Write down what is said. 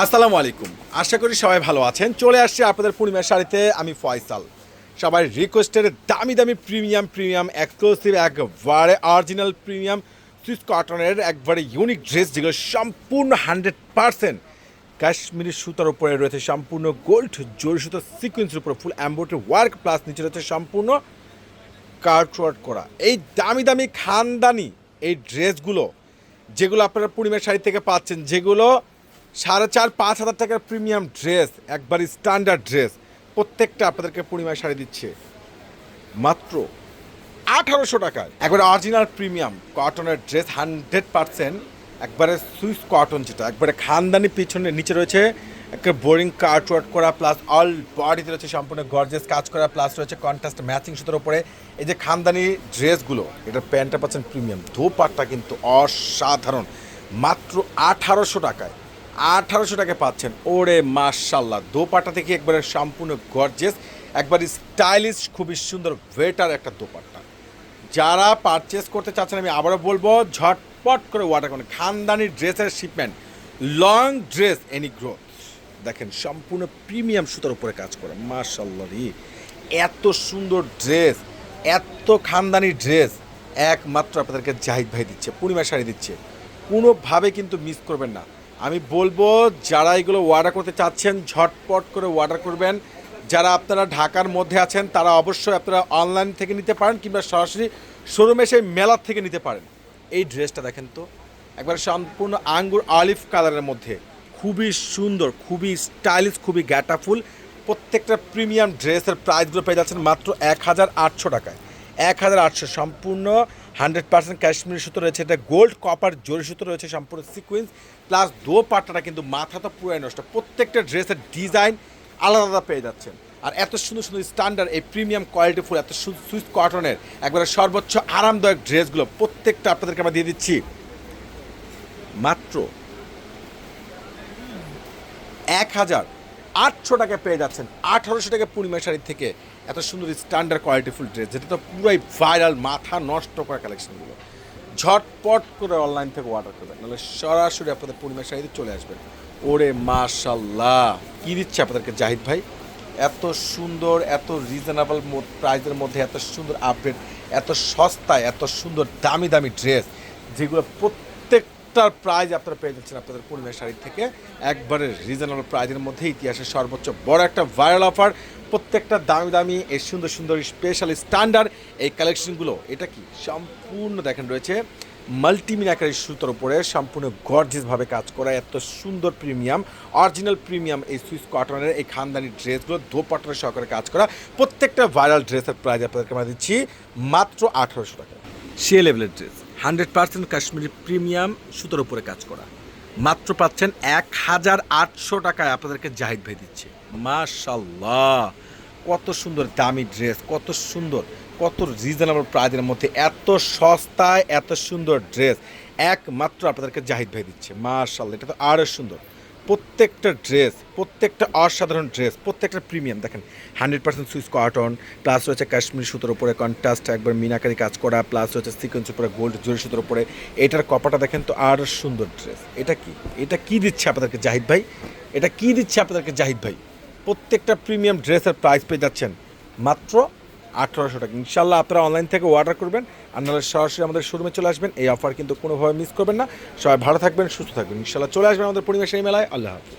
আসসালামু আলাইকুম। আশা করি সবাই ভালো আছেন। চলে আসছে আপনাদের পূর্ণিমার শাড়িতে, আমি ফয়সাল। সবাই রিকোয়েস্টের দামি দামি প্রিমিয়াম প্রিমিয়াম এক্সক্লুসিভ একবারে অরিজিনাল প্রিমিয়াম সুইস কটনের একবারে ইউনিক ড্রেস যেগুলো সম্পূর্ণ হান্ড্রেড পারসেন্ট কাশ্মীরি সুতার উপরে রয়েছে সম্পূর্ণ গোল্ড জোর সুতো সিকুয়েন্সের উপর ফুল অ্যাম্বোটারি ওয়ার্ক প্লাস নিচে রয়েছে সম্পূর্ণ কার্টওয়ার্ক করা। এই দামি দামি খানদানি এই ড্রেসগুলো যেগুলো আপনারা পূর্ণিমার শাড়ি থেকে পাচ্ছেন, যেগুলো সাড়ে চার, পাঁচ হাজার টাকার প্রিমিয়াম ড্রেস, একবারই স্ট্যান্ডার্ড ড্রেস, প্রত্যেকটা আপনাদেরকে পূর্ণিমার শাড়ি দিচ্ছে। মাত্র আঠারোশো টাকায়। একবারে অরিজিনাল প্রিমিয়াম কটনের ড্রেস হান্ড্রেড পার্সেন্ট একবারে সুইস কটন যেটা, একবারে খানদানি পিছনে, নিচে রয়েছে একটা বোরিং কার্ট ওয়ার্ক করা প্লাস অল বডিতে রয়েছে সম্পূর্ণ গর্জেস কাজ করা প্লাস রয়েছে কন্ট্রাস্ট ম্যাচিং সুতোর উপরে। এই যে খানদানি ড্রেসগুলো, এটা প্যান্টটা পাচ্ছেন প্রিমিয়াম ধোপাটটা কিন্তু অসাধারণ। মাত্র আঠারোশো টাকায়। আঠারোশো টাকা পাচ্ছেন। ওরে মার্শাল্লাহ দোপাটা থেকে একবারে সম্পূর্ণ গর্জেস একবারে স্টাইলিশ খুবই সুন্দর ওয়েটার একটা দোপাট্টা। যারা পারচেস করতে চাচ্ছেন, আমি আবারও বলব, ঝটপট করে ওয়াটার করুন। খানদানি ড্রেসের shipment long dress any growth দেখেন, সম্পূর্ণ প্রিমিয়াম সুতার উপরে কাজ করে। মার্শাল্লাহ এত সুন্দর ড্রেস এত খানদানি ড্রেস একমাত্র আপনাদেরকে জাহিদ ভাই দিচ্ছে পূর্ণিমা শাড়ি দিচ্ছে। কোনোভাবে কিন্তু মিস করবেন না। আমি বলব, যারা এগুলো অর্ডার করতে চাচ্ছেন, ঝটপট করে অর্ডার করবেন। যারা আপনারা ঢাকার মধ্যে আছেন, তারা অবশ্যই আপনারা অনলাইন থেকে নিতে পারেন কিংবা সরাসরি শোরুমে সেই মেলার থেকে নিতে পারেন। এই ড্রেসটা দেখেন তো, একবার সম্পূর্ণ আঙ্গুর অলিভ কালারের মধ্যে। খুবই সুন্দর, খুবই স্টাইলিশ খুবই গ্যাটাফুল প্রত্যেকটা প্রিমিয়াম ড্রেসের প্রাইসগুলো পেয়ে যাচ্ছেন মাত্র এক হাজার আটশো টাকায়। এক হাজার আটশো সম্পূর্ণ, হান্ড্রেড পার্সেন্ট কাশ্মীরি সুতো রয়েছে, এটা গোল্ড কপার জরি সুতো রয়েছে, সম্পূর্ণ সিকুয়েন্স প্লাস দো পাট্টাটা কিন্তু মাথা তো পুরাই নষ্ট। প্রত্যেকটা ড্রেসের ডিজাইন আলাদা আলাদা পেয়ে যাচ্ছেন। আর এত সুন্দর সুন্দর স্ট্যান্ডার্ড এই প্রিমিয়াম কোয়ালিটি ফুল, এত সুইস কটনের একবারে সর্বোচ্চ আরামদায়ক ড্রেসগুলো প্রত্যেকটা আপনাদেরকে আমরা দিয়ে দিচ্ছি। মাত্র এক হাজার আটশো টাকা পেয়ে যাচ্ছেন। আঠারোশো টাকা পূর্ণিমা শাড়ি থেকে এত সুন্দর স্ট্যান্ডার্ড কোয়ালিটিফুল ড্রেস যেটা তো পুরাই ভাইরাল মাথা নষ্ট করা কালেকশনগুলো ঝটপট করে অনলাইন থেকে অর্ডার করবেন নাহলে সরাসরি আপনাদের পূর্ণিমা শাড়িতে চলে আসবেন। ওরে মাশাল্লাহ কী দিচ্ছে আপনাদেরকে জাহিদ ভাই? এত সুন্দর, এত রিজনেবল প্রাইসের মধ্যে এত সুন্দর আপডেট এত সস্তায়, এত সুন্দর দামি দামি ড্রেস যেগুলো প্রত্যেকটার প্রাইজ আপনারা পেয়ে যাচ্ছেন আপনাদের পূর্ণিমা শাড়ি থেকে। একবারে রিজনেবল প্রাইজের মধ্যে ইতিহাসের সর্বোচ্চ বড় একটা ভাইরাল অফার প্রত্যেকটা দামি দামি এই সুন্দর সুন্দর স্পেশাল স্ট্যান্ডার্ড এই কালেকশনগুলো এটা কি সম্পূর্ণ দেখেন রয়েছে। মাল্টিমিনাকারি সুতোর উপরে সম্পূর্ণ গর্জিসভাবে কাজ করা, এত সুন্দর প্রিমিয়াম অরিজিনাল প্রিমিয়াম এই সুইস কটনের এই খানদানি ড্রেসগুলো দোপাট্টার সহকারে কাজ করা। প্রত্যেকটা ভাইরাল ড্রেসের প্রাইস আপনাদেরকে আমরা দিচ্ছি মাত্র আঠারোশো টাকা। সে লেভেলের dress hundred percent Kashmiri premium সুতোর উপরে কাজ করা। মাত্র পাচ্ছেন এক হাজার আটশো টাকায় আপনাদেরকে জাহিদ ভাই দিচ্ছে। মাশাল্লাহ কত সুন্দর দামি ড্রেস, কত সুন্দর, কত রিজনেবল প্রাইজের মধ্যে, এত সস্তায় এত সুন্দর ড্রেস। একমাত্র আপনাদেরকে জাহিদ ভাই দিচ্ছে। মাশাল্লাহ এটা তো আরও সুন্দর। প্রত্যেকটা ড্রেস, প্রত্যেকটা অসাধারণ ড্রেস, প্রত্যেকটা প্রিমিয়াম। দেখেন, hundred percent Swiss cotton, plus রয়েছে কাশ্মীর সুতোর উপরে কন্ট্রাস্ট, একবার মিনাকারি কাজ করা, প্লাস রয়েছে সিকোয়েন্স উপরে গোল্ড জরি সুতোর উপরে। এটার কপাটা দেখেন তো আরও সুন্দর ড্রেস। এটা কি? এটা কি দিচ্ছে আপনাদেরকে জাহিদ ভাই? এটা কি দিচ্ছে আপনাদেরকে জাহিদ ভাই? প্রত্যেকটা প্রিমিয়াম ড্রেসের প্রাইস পেয়ে যাচ্ছেন মাত্র আঠারোশো টাকা। ইনশাল্লাহ আপনারা অনলাইন থেকে অর্ডার করবেন, আর নাহলে সরাসরি আমাদের শোরুমে চলে আসবেন। এই অফার কিন্তু কোনোভাবে মিস করবেন না। সবাই ভালো থাকবেন, সুস্থ থাকবেন। ইনশাল্লাহ চলে আসবেন আমাদের পরিবেশের মেলায় আল্লাহ হাফিজ।